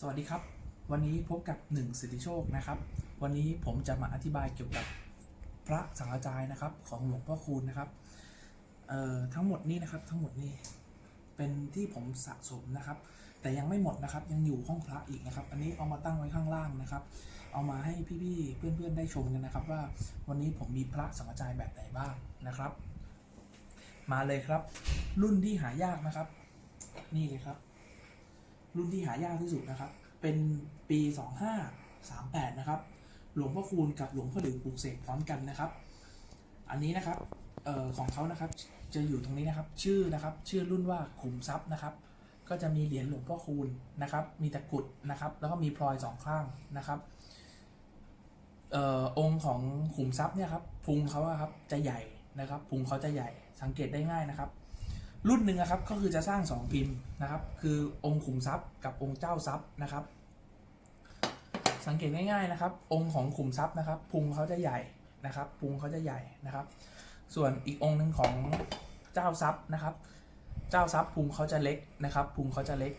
สวัสดีครับ วันนี้พบกับหนึ่งสิทธิโชคนะครับ วันนี้ผมจะมาอธิบายเกี่ยวกับพระสังฆจายนะครับ ของหลวงพ่อคูณนะครับทั้งหมดนี้นะครับทั้งหมดนี้เป็นที่ผมสะสมนะครับ แต่ยังไม่หมดนะครับยังอยู่ห้องพระอีกนะครับ อันนี้เอามาตั้งไว้ข้างล่างนะครับ เอามาให้พี่ๆเพื่อนๆได้ชมกันนะครับ ว่าวันนี้ผมมีพระสังฆจายแบบไหนบ้างนะครับ มาเลยครับ รุ่นที่หายากนะครับ นี่เลยครับ รุ่นที่หายากที่สุดนะครับ เป็นปี 2538 นะครับ หลวงพ่อคูณกับหลวงพ่อหลิวปลูกเสกพร้อมกันนะครับ อันนี้นะครับออของเขานะครับจะอยู่ตรงนี้นะครับ ชื่อนะครับ ชื่อรุ่นว่าขุมทรัพย์นะครับ ก็จะมีเหรียญหลวงพ่อคูณนะครับ มีตะกรุดนะครับ แล้วก็มีพลอยสองข้างนะครับเออองค์ของขุมทรัพย์เนี่ยครับพุงเขาอะครับจะใหญ่นะครับพุงเขาจะใหญ่สังเกตได้ง่ายนะครับ รุ่นหนึ่งนะครับก็คือจะสร้างสองพิมพ์นะครับ คือองค์ขุมทรัพย์กับองค์เจ้าทรัพย์นะครับ สังเกตง่ายๆนะครับ องค์ของขุมทรัพย์นะครับพุงเขาจะใหญ่นะครับพุงเขาจะใหญ่นะครับ ส่วนอีกองค์หนึ่งของเจ้าทรัพย์นะครับ เจ้าทรัพย์พุงเขาจะเล็กนะครับพุงเขาจะเล็ก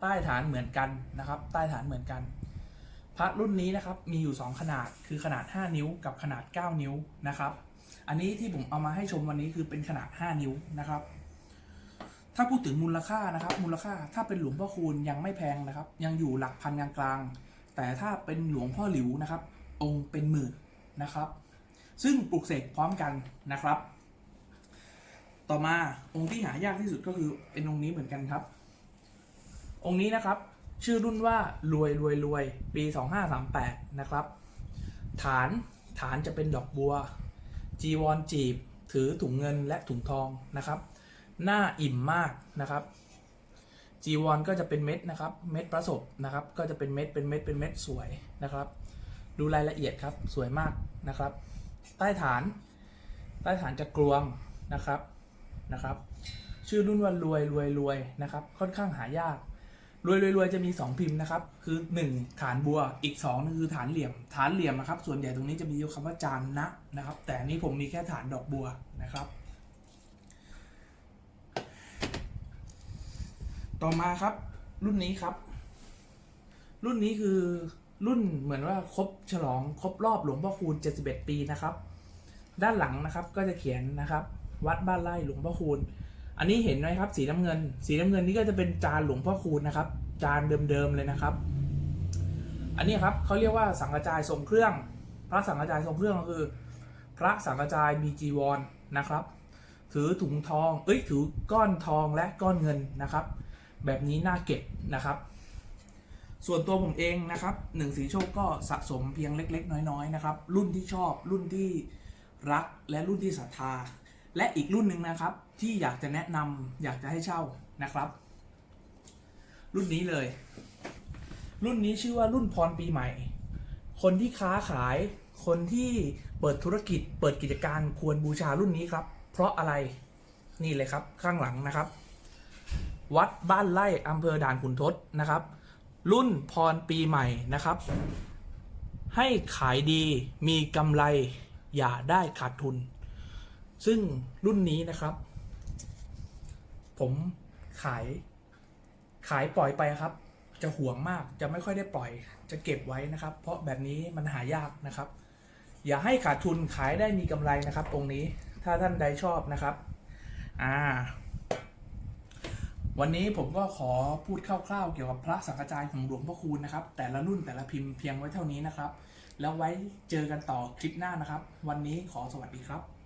ใต้ฐานเหมือนกันนะครับ ใต้ฐานเหมือนกัน พระรุ่นนี้นะครับมีอยู่ 2 ขนาดคือขนาด 5 นิ้วกับขนาด 9 นิ้วนะครับ อันนี้ที่ผมเอามาให้ชมวันนี้คือเป็นขนาด 5 นิ้วนะครับ ถ้าพูดถึงมูลค่านะครับมูลค่าถ้าเป็นหลวงพ่อคูณยังไม่แพงนะครับ ยังอยู่หลักพันกลางๆแต่ถ้าเป็นหลวงพ่อหลิวนะครับ องค์เป็นหมื่นนะครับ ซึ่งปลุกเสกพร้อมกันนะครับ ต่อมาองค์ที่หายากที่สุดก็คือเป็นองค์นี้เหมือนกันครับ องค์นี้นะครับ ชื่อรุ่นว่ารวยรวยรวยปี 2538 นะครับ ฐานฐานจะเป็นดอกบัว จีวรจีบ ถือถุงเงินและถุงทองนะครับ หน้าอิ่มมากนะครับจีวรก็จะเป็นเม็ดนะครับ เม็ดประสบนะครับ ก็จะเป็นเม็ดเป็นเม็ดเป็นเม็ดสวยนะครับ ดูรายละเอียดครับสวยมากนะครับ ใต้ฐาน ใต้ฐานจะกลวงนะครับนะครับ ชื่อรุ่นว่ารวยรวยรวยนะครับ ค่อนข้างหายากรวยรวยรวยจะมี 2 พิมพ์นะครับ คือ 1 ฐานบัวอีก2นึงคือฐานเหลี่ยม ฐานเหลี่ยมนะครับ ส่วนใหญ่ตรงนี้จะมีคำว่าจานนะนะครับ แต่นี้ผมมีแค่ฐานดอกบัวนะครับ ต่อมาครับ รุ่นนี้ครับ รุ่นนี้คือรุ่นเหมือนว่าครบฉลองครบรอบหลวงพ่อคูณ 71 ปีนะครับ ด้านหลังนะครับก็จะเขียนนะครับ วัดบ้านไร่หลวงพ่อคูณ อันนี้เห็นไหมครับ สีน้ำเงิน สีน้ำเงินนี่ก็จะเป็นจานหลวงพ่อคูณนะครับ จานเดิมๆเลยนะครับ อันนี้ครับเขาเรียกว่าสังฆจายทรงเครื่อง พระสังฆจายทรงเครื่องก็คือ พระสังฆจายมีจีวรนะครับ ถือถุงทอง เอ้ยถือก้อนทองและก้อนเงินนะครับ แบบนี้น่าเก็บนะครับ ส่วนตัวผมเองนะครับหนึ่งสีโชคก็สะสมเพียงเล็ก ๆ น้อยๆนะครับ รุ่นที่ชอบรุ่นที่รักและรุ่นที่ศรัทธา และอีกรุ่นหนึ่งนะครับ ที่อยากจะแนะนำอยากจะให้เช่านะครับ รุ่นนี้เลย รุ่นนี้ชื่อว่ารุ่นพรปีใหม่ คนที่ค้าขายคนที่เปิดธุรกิจเปิดกิจการควรบูชารุ่นนี้ครับ เพราะอะไรนี่เลยครับข้างหลังนะครับ วัดบ้านไร่อำเภอด่านขุนทดนะครับ รุ่นพรปีใหม่นะครับ ให้ขายดีมีกำไรอย่าได้ขาดทุน ซึ่งรุ่นนี้นะครับ ผมขายขายปล่อยไปครับ จะห่วงมากจะไม่ค่อยได้ปล่อย จะเก็บไว้นะครับ เพราะแบบนี้มันหายากนะครับ อย่าให้ขาดทุนขายได้มีกำไรนะครับ ตรงนี้ถ้าท่านใดชอบนะครับ อ่า วันนี้ผมก็ขอพูดคร่าวๆ เกี่ยวกับพระสังฆจายของหลวงพ่อคูณนะครับ แต่ละรุ่นแต่ละพิมพ์เพียงไว้เท่านี้นะครับ แล้วไว้เจอกันต่อคลิปหน้านะครับ วันนี้ขอสวัสดีครับ